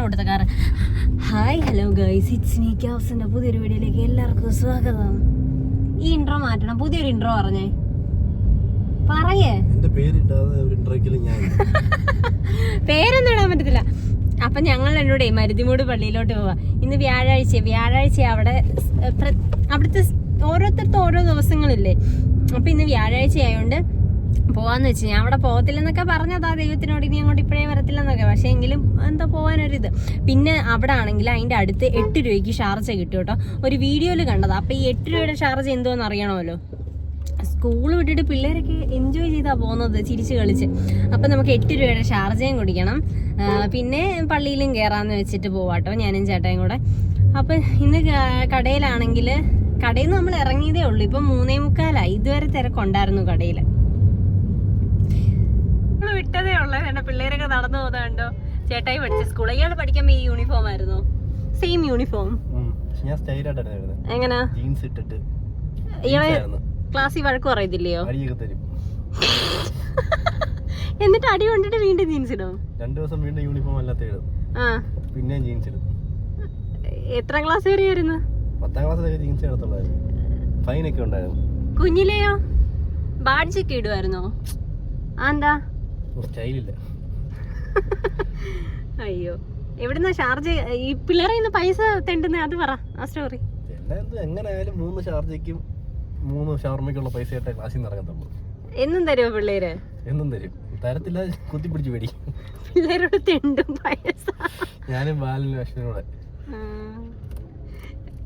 കൊടുത്ത car hi hello guys it's me ക്യാസിന്റെ പുതിയൊരു വീഡിയോയിലേക്ക് എല്ലാവർക്കും സ്വാഗതം. ഈ ഇൻട്രോ മാറ്റണം. പുതിയൊരു ഇൻട്രോ പറഞ്ഞേ. പറയേ. പേരൊന്നും ഇടാൻ പറ്റത്തില്ല. അപ്പൊ ഞങ്ങൾ എന്നോട് മരുതിമൂട് പള്ളിയിലോട്ട് പോവാ. ഇന്ന് വ്യാഴാഴ്ച. വ്യാഴാഴ്ച അവിടെ അവിടുത്തെ സ് ഓരോ ദിവസങ്ങളില്ലേ. അപ്പൊ ഇന്ന് വ്യാഴാഴ്ച ആയതുകൊണ്ട് പോവാന്ന് വെച്ച് ഞാൻ അവിടെ പോകത്തില്ലെന്നൊക്കെ പറഞ്ഞതാ ദൈവത്തിനോട് ഇനി അങ്ങോട്ട് ഇപ്പോഴേ വരത്തില്ലെന്നൊക്കെ. പക്ഷെ എങ്കിലും എന്താ പോകാനൊരിത് പിന്നെ അവിടെ ആണെങ്കിൽ അതിന്റെ അടുത്ത് എട്ട് രൂപയ്ക്ക് ഷാർജ കിട്ടും കേട്ടോ. ഒരു വീഡിയോയിൽ കണ്ടതാ. അപ്പോൾ ഈ എട്ട് രൂപയുടെ ഷാർജ എന്തോന്ന് അറിയണമല്ലോ? സ്കൂൾ വിട്ടിട്ട് പിള്ളേരൊക്കെ എൻജോയ് ചെയ്താ പോകുന്നത് ചിരിച്ച് കളിച്ച്. അപ്പം നമുക്ക് എട്ട് രൂപയുടെ ഷാർജയും കുടിക്കണം. പിന്നെ പള്ളിയിലും കയറാമെന്ന് വെച്ചിട്ട് പോവാട്ടോ ഞാനും ചേട്ടയും കൂടെ. അപ്പം ഇന്ന് കടയിലാണെങ്കിൽ കടയിൽ നിന്ന് നമ്മൾ ഇറങ്ങിയതേ ഉള്ളൂ. ഇപ്പം മൂന്നേ മുക്കാലായി. ഇതുവരെ തിരക്കുണ്ടായിരുന്നു കടയിൽ നമ്മൾ വിട്ടതേ ഉള്ളൂ. എന്റെ പിള്ളേരൊക്കെ നടന്നു പോകുന്നുണ്ടോ ചേട്ടായി പഠിച്ച സ്കൂൾ ഇയാൾ പഠിക്കുമ്പോ ഈ യൂണിഫോം ആയിരുന്നു? സെയിം യൂണിഫോം ഞാൻ സ്റ്റൈൽ ആയിട്ടായിരുന്നു എങ്ങനാ? ജീൻസ് ഇട്ടിട്ട്. ഇയാളെ. ക്ലാസ്സിൽ വഴക്ക് പറയത്തില്ലയോ? എന്നിട്ട് അടി കൊണ്ടിട്ട് വീണ്ടും ജീൻസ് ഇടും? രണ്ടു ദിവസം വീണ്ടും യൂണിഫോം അല്ലാത്ത ഇടും. ആ. പിന്നെ ജീൻസ് ഇടും. എത്ര ക്ലാസ് വരെയായിരുന്നു പത്താം ക്ലാസ് വരെ ജീൻസ് എടുത്തുള്ളായിരുന്നു ഒക്കെ ഉണ്ടായിരുന്നു. കുഞ്ഞിലെയോ? ബാഡ്ജൊക്കെ ഇടുമായിരുന്നോ ആ എന്താ? സ്റ്റൈലില്ല അയ്യോ. എവിടുന്ന ഷാർജ ഈ പിള്ളേരെ ഇന്ന് പൈസ തെണ്ടുന്ന അത് പറ ആ സ്റ്റോറി എങ്ങനെയായാലും മൂന്ന് ഷാർജയ്ക്കും മൂന്ന് ഷവർമയ്ക്കുള്ള പൈസ ആയിട്ട് ക്ലാസ്സിൽ നിന്ന് ഇറങ്ങത്തുള്ളൂ. എന്നും തരുമോ പിള്ളേര്? എന്നും തരും. തരത്തില്ല കുത്തിപ്പിടിച്ച് പേടി. പിള്ളേരോട് തെണ്ടും പൈസ. ഞാനും ബാലനും അശ്വനോടെ.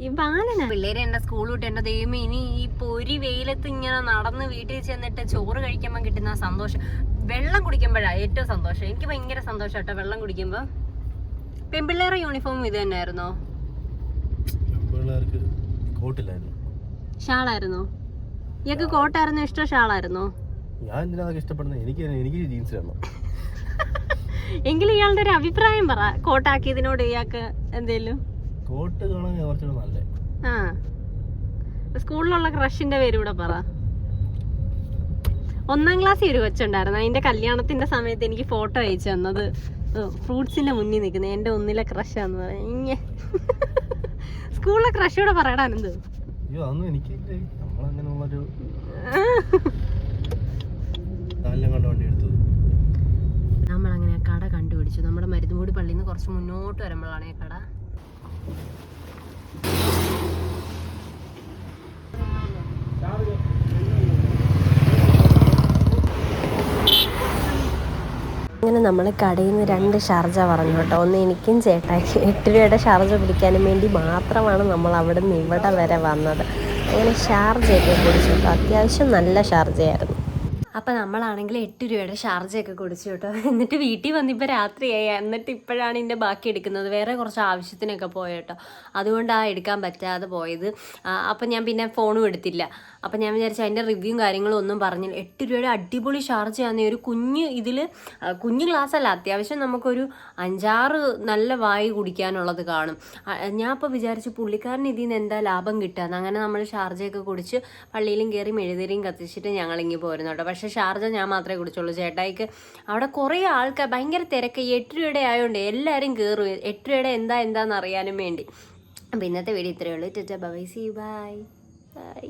ഈ ബാലനാ. പിള്ളേരെ എന്റെ സ്കൂൾ വിട്ട് എന്റെ ദൈവം ഇനി ഈ പൊരി വെയിലത്ത് ഇങ്ങനെ നടന്ന് വീട്ടിൽ ചെന്നിട്ട് ചോറ് കഴിക്കുമ്പോൾ കിട്ടുന്ന സന്തോഷം. വെള്ളം കുടിക്കുമ്പോഴാണ് ഏറ്റവും സന്തോഷം. എനിക്ക് ഭയങ്കര സന്തോഷം കേട്ടോ വെള്ളം കുടിക്കുമ്പോൾ പെമ്പിള്ളേരുടെ യൂണിഫോം ഇത് തന്നെയായിരുന്നോ? ഷാളായിരുന്നോ? ഇയാൾക്ക് കോട്ടായിരുന്നു ഇഷ്ടം ഷാളായിരുന്നോ? ഞാൻ ഇഷ്ടപ്പെടുന്നത്? എനിക്ക് എനിക്ക് ജീൻസ് എങ്കിലും ഇയാളുടെ ഒരു അഭിപ്രായം പറ. കോട്ടാക്കിയതിനോട് ഇയാൾക്ക് എന്തേലും? കോട്ട് കാണാൻ കുറച്ചുകൂടെ നല്ലേ. ആ. സ്കൂളിലുള്ള ക്രഷിന്റെ പേര് ഇവിടെ പറ. ഒന്നാം ക്ലാസ്സിൽ ഒരു കൊച്ചുണ്ടായിരുന്നു. അതിന്റെ കല്യാണത്തിന്റെ സമയത്ത് എനിക്ക് ഫോട്ടോ അയച്ചു തന്നത്. ഫ്രൂട്ട്സിന്റെ മുന്നിൽ നിൽക്കുന്നത്. എന്റെ ഒന്നിലെ ക്രഷാന്ന് പറയാ സ്കൂളിലെ ക്രഷോടെ വണ്ടി എടുത്തത്. നമ്മളങ്ങനെ കട കണ്ടുപിടിച്ചു. നമ്മുടെ മരുന്നുകൂടി പള്ളിയിൽ നിന്ന് കുറച്ച് മുന്നോട്ട് വരുമ്പോഴാണ് ഈ കട. അങ്ങനെ നമ്മൾ കടയിൽ നിന്ന് രണ്ട് ഷാർജ പറഞ്ഞു കേട്ടോ. ഒന്ന് എനിക്കും ചേട്ടായി. എട്ട് രൂപയുടെ ഷാർജ പിടിക്കാനും വേണ്ടി മാത്രമാണ് നമ്മൾ അവിടെ നിന്ന് ഇവിടെ വരെ വന്നത്. അങ്ങനെ ഷാർജയൊക്കെ കുടിച്ചു കേട്ടോ. അത്യാവശ്യം നല്ല ഷാർജയായിരുന്നു. അപ്പം നമ്മളാണെങ്കിൽ എട്ട് രൂപയുടെ ഷാർജയൊക്കെ കുടിച്ചു കേട്ടോ. എന്നിട്ട് വീട്ടിൽ വന്നിപ്പോൾ രാത്രിയായി എന്നിട്ട് ഇപ്പോഴാണ് ഇതിന്റെ ബാക്കി എടുക്കുന്നത്. വേറെ കുറച്ച് ആവശ്യത്തിനൊക്കെ പോയ കേട്ടോ. അതുകൊണ്ടാണ് എടുക്കാൻ പറ്റാതെ പോയത്. അപ്പം ഞാൻ പിന്നെ ഫോണും എടുത്തില്ല. അപ്പം ഞാൻ വിചാരിച്ചു അതിന്റെ റിവ്യൂവും കാര്യങ്ങളും ഒന്നും പറഞ്ഞില്ല. എട്ട് രൂപയുടെ അടിപൊളി ഷാർജയാണ്. ഒരു കുഞ്ഞ് ഇതിൽ കുഞ്ഞ് ഗ്ലാസ് അല്ല. അത്യാവശ്യം നമുക്കൊരു അഞ്ചാറ് നല്ല വായി കുടിക്കാനുള്ളത് കാണും. ഞാൻ അപ്പോൾ വിചാരിച്ചു പുള്ളിക്കാരൻ ഇതിൽ നിന്ന് എന്താ ലാഭം കിട്ടുക അങ്ങനെ നമ്മൾ ഷാർജയൊക്കെ കുടിച്ച് പള്ളിയിലും കയറി മെഴുതിരിയും കത്തിച്ചിട്ട് ഞങ്ങളിങ്ങി പോരുന്നു കേട്ടോ. പക്ഷേ ഷാർജ ഞാൻ മാത്രമേ കുടിച്ചുള്ളൂ. ചേട്ടായിക്ക് അവിടെ കുറേ ആൾക്കാർ ഭയങ്കര തിരക്ക്. എട്ട് രൂപയുടെ ആയതുകൊണ്ട് എല്ലാവരും കയറും എട്ട് രൂപയുടെ എന്താ എന്താണെന്ന് അറിയാനും വേണ്ടി. അപ്പം ഇന്നത്തെ വീഡിയോ ഇത്രയേ ഉള്ളൂ. ചേച്ചാ ബൈ സി ബൈ. ബൈ.